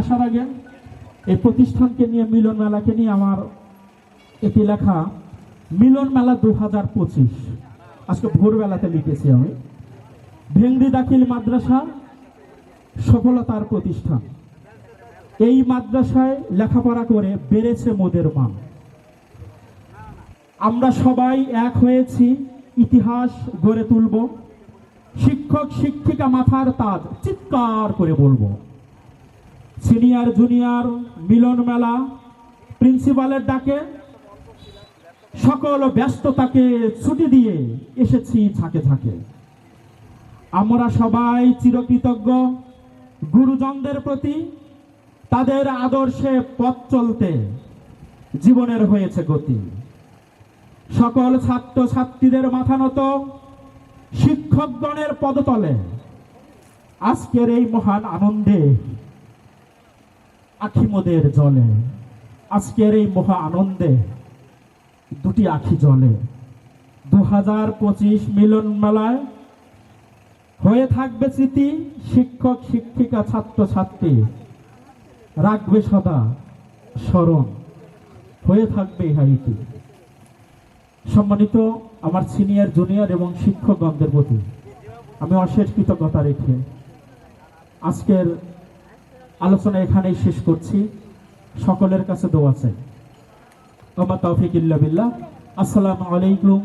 আসার আগে এই প্রতিষ্ঠানকে নিয়ে মিলন মেলাকে নিয়ে আমার এটি লেখা, মিলন মেলা দু হাজার পঁচিশ। আজকে ভোরবেলাতে লিখেছি আমি। ভেঙ্গি দাখিল মাদ্রাসা সফলতার প্রতিষ্ঠান। এই মাদ্রাসায় লেখাপড়া করে বেড়েছে মোদের মান। আমরা সবাই এক হয়েছি, ইতিহাস গড়ে তুলব, শিক্ষক, শিক্ষিকা মাথার তাজ চিৎকার করে বলব। সিনিয়র জুনিয়র মিলন মেলা, প্রিন্সিপালের ডাকে সকল ব্যস্ততাকে ছুটি দিয়ে এসেছি ঝাঁকে ঝাঁকে। আমরা সবাই চিরকৃতজ্ঞ, গুরুজনদের প্রতি তাদের আদর্শে পথ চলতে জীবনের হয়েছে গতি। সকল ছাত্র ছাত্রীদের মাথা নত, শিক্ষকগণের পদতলে। আজকের এই মহান আনন্দে আখিমদের জলে, আজকের এই মহা আনন্দে দুটি আখি জলে। দু হাজার পঁচিশ মিলন মেলায় হয়ে থাকবে স্মৃতি শিক্ষক, শিক্ষিকা ছাত্র ছাত্রী রাখবে সদা স্মরণ, হয়ে থাকবে হাইটি সম্মানিত আমার সিনিয়র, জুনিয়র এবং শিক্ষকগণদের প্রতি আমি অশেষ কৃতজ্ঞতা রেখে আজকের আলোচনা এখানেই শেষ করছি। সকলের কাছে দোয়া চাই। আমার তৌফিক ইল্লা বিল্লাহ। আসসালামু আলাইকুম